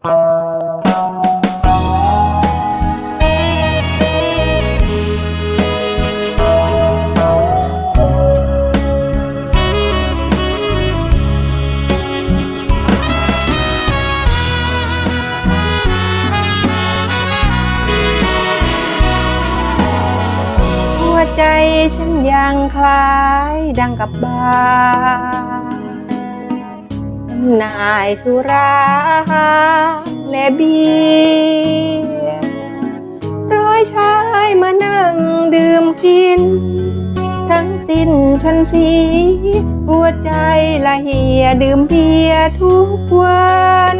หัวใจฉันยังคล้ายดังกับบา นายสุราและเบียร์ร้อยชายมานั่งดื่มกิน ทั้งสิ้นฉันสีหัวใจละเหียดื่มเบียร์ทุกวัน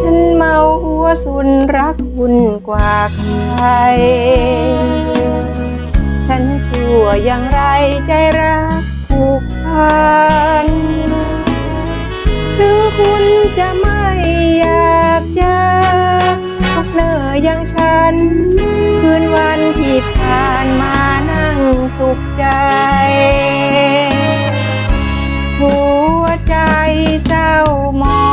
ฉันเมาหัวสุนรักคุณกว่าใคร ฉันชั่วอย่างไรใจรักผูกพัน ออย่างฉัน คืนวันที่ผ่านมานั่งสุขใจ หัวใจเศร้าหมอ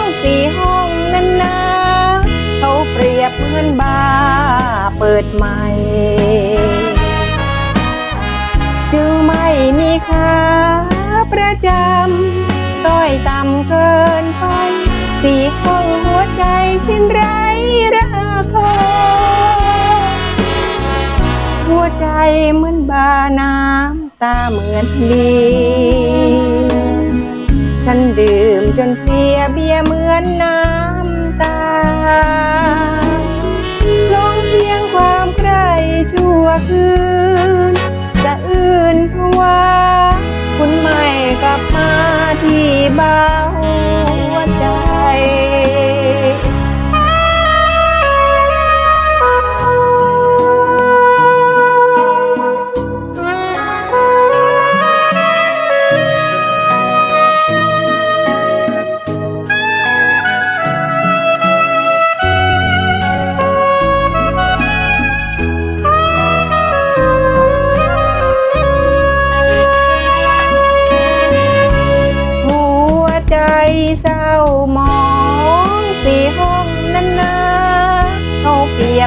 งสีห้องนั้นนะเขาเปรียบเหมือนบาเปิดใหม่จึงไม่มีค่าประจำต้อยต่ำเกินไปสีห้องหัวใจสิ้นไรร น้ำตาเหมือนลีฉันดื่มจนเพลียเบียเหมือนน้ำ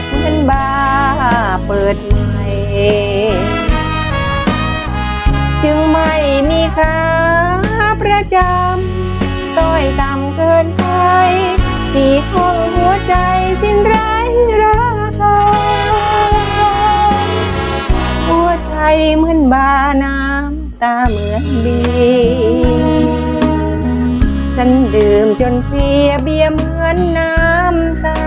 เปรียบเหมือนบาเปิดใหม่จึงไม่มีค่าประจำต้อยต่ำเกินไปสีห้องหัวใจสิ้นไรราคาหัวใจเหมือนบาน้ำตาเหมือนบีฉันดื่มจนเพลียเบียเหมือนน้ำตา